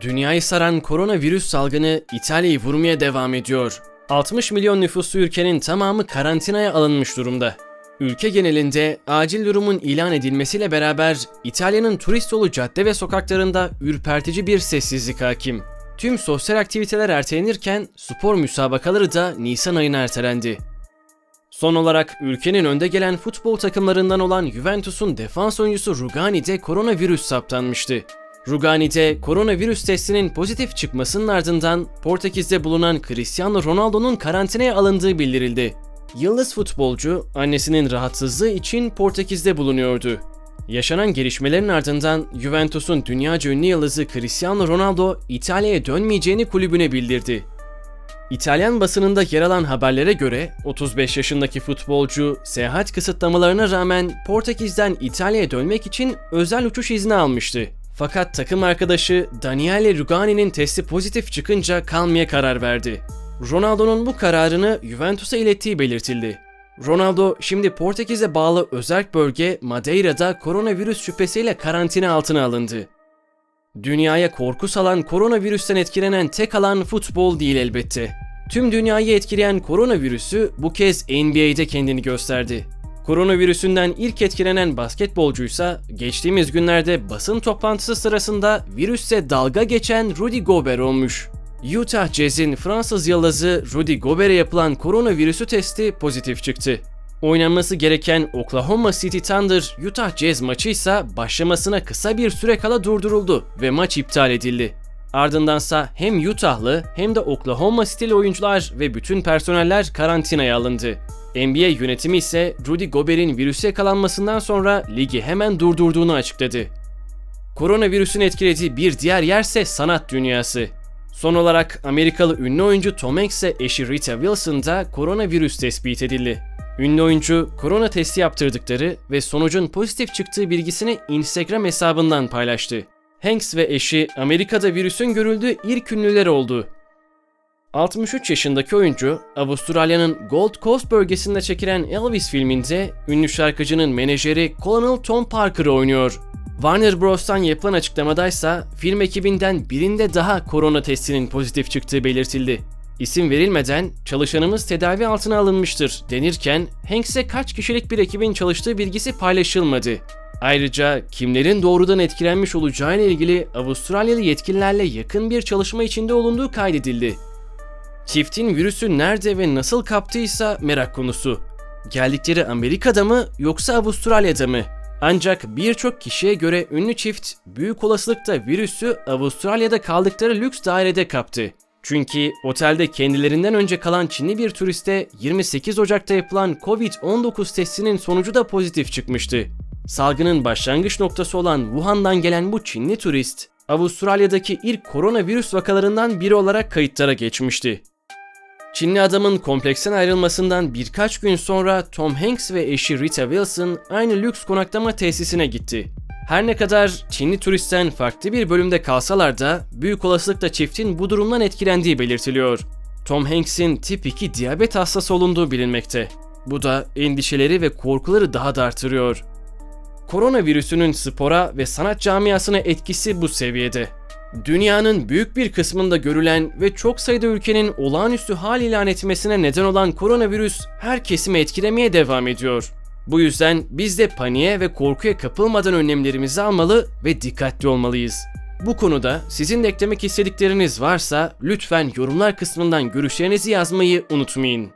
Dünyayı saran koronavirüs salgını İtalya'yı vurmaya devam ediyor. 60 milyon nüfuslu ülkenin tamamı karantinaya alınmış durumda. Ülke genelinde acil durumun ilan edilmesiyle beraber İtalya'nın turist dolu cadde ve sokaklarında ürpertici bir sessizlik hakim. Tüm sosyal aktiviteler ertelenirken spor müsabakaları da Nisan ayına ertelendi. Son olarak ülkenin önde gelen futbol takımlarından olan Juventus'un defans oyuncusu Rugani'de koronavirüs saptanmıştı. Rugani'de koronavirüs testinin pozitif çıkmasının ardından Portekiz'de bulunan Cristiano Ronaldo'nun karantinaya alındığı bildirildi. Yıldız futbolcu annesinin rahatsızlığı için Portekiz'de bulunuyordu. Yaşanan gelişmelerin ardından Juventus'un dünyaca ünlü yıldızı Cristiano Ronaldo İtalya'ya dönmeyeceğini kulübüne bildirdi. İtalyan basınında yer alan haberlere göre 35 yaşındaki futbolcu seyahat kısıtlamalarına rağmen Portekiz'den İtalya'ya dönmek için özel uçuş izni almıştı. Fakat takım arkadaşı Daniele Rugani'nin testi pozitif çıkınca kalmaya karar verdi. Ronaldo'nun bu kararını Juventus'a ilettiği belirtildi. Ronaldo şimdi Portekiz'e bağlı özerk bölge Madeira'da koronavirüs şüphesiyle karantina altına alındı. Dünyaya korku salan koronavirüsten etkilenen tek alan futbol değil elbette. Tüm dünyayı etkileyen koronavirüsü bu kez NBA'de kendini gösterdi. Koronavirüsünden ilk etkilenen basketbolcuysa geçtiğimiz günlerde basın toplantısı sırasında virüse dalga geçen Rudy Gobert olmuş. Utah Jazz'in Fransız yıldızı Rudy Gobert'e yapılan koronavirüsü testi pozitif çıktı. Oynanması gereken Oklahoma City Thunder Utah Jazz maçı ise başlamasına kısa bir süre kala durduruldu ve maç iptal edildi. Ardındansa hem Utah'lı hem de Oklahoma City'li oyuncular ve bütün personeller karantinaya alındı. NBA yönetimi ise Rudy Gobert'in virüse yakalanmasından sonra ligi hemen durdurduğunu açıkladı. Koronavirüsün etkilediği bir diğer yerse sanat dünyası. Son olarak Amerikalı ünlü oyuncu Tom Hanks'e eşi Rita Wilson da koronavirüs tespit edildi. Ünlü oyuncu korona testi yaptırdıkları ve sonucun pozitif çıktığı bilgisini Instagram hesabından paylaştı. Hanks ve eşi Amerika'da virüsün görüldüğü ilk ünlüler oldu. 63 yaşındaki oyuncu, Avustralya'nın Gold Coast bölgesinde çekilen Elvis filminde ünlü şarkıcının menajeri Colonel Tom Parker'ı oynuyor. Warner Bros'tan yapılan açıklamadaysa film ekibinden birinde daha korona testinin pozitif çıktığı belirtildi. İsim verilmeden çalışanımız tedavi altına alınmıştır denirken Hanks'e kaç kişilik bir ekibin çalıştığı bilgisi paylaşılmadı. Ayrıca kimlerin doğrudan etkilenmiş olacağı ile ilgili Avustralyalı yetkililerle yakın bir çalışma içinde olunduğu kaydedildi. Çiftin virüsü nerede ve nasıl kaptıysa merak konusu. Geldikleri Amerika'da mı yoksa Avustralya'da mı? Ancak birçok kişiye göre ünlü çift büyük olasılıkla virüsü Avustralya'da kaldıkları lüks dairede kaptı. Çünkü otelde kendilerinden önce kalan Çinli bir turiste 28 Ocak'ta yapılan Covid-19 testinin sonucu da pozitif çıkmıştı. Salgının başlangıç noktası olan Wuhan'dan gelen bu Çinli turist, Avustralya'daki ilk koronavirüs vakalarından biri olarak kayıtlara geçmişti. Çinli adamın kompleksten ayrılmasından birkaç gün sonra Tom Hanks ve eşi Rita Wilson aynı lüks konaklama tesisine gitti. Her ne kadar Çinli turistten farklı bir bölümde kalsalar da büyük olasılıkla çiftin bu durumdan etkilendiği belirtiliyor. Tom Hanks'in tip 2 diyabet hastası olunduğu bilinmekte. Bu da endişeleri ve korkuları daha da artırıyor. Koronavirüsünün spora ve sanat camiasına etkisi bu seviyede. Dünyanın büyük bir kısmında görülen ve çok sayıda ülkenin olağanüstü hal ilan etmesine neden olan koronavirüs her kesimi etkilemeye devam ediyor. Bu yüzden biz de paniğe ve korkuya kapılmadan önlemlerimizi almalı ve dikkatli olmalıyız. Bu konuda sizin de eklemek istedikleriniz varsa lütfen yorumlar kısmından görüşlerinizi yazmayı unutmayın.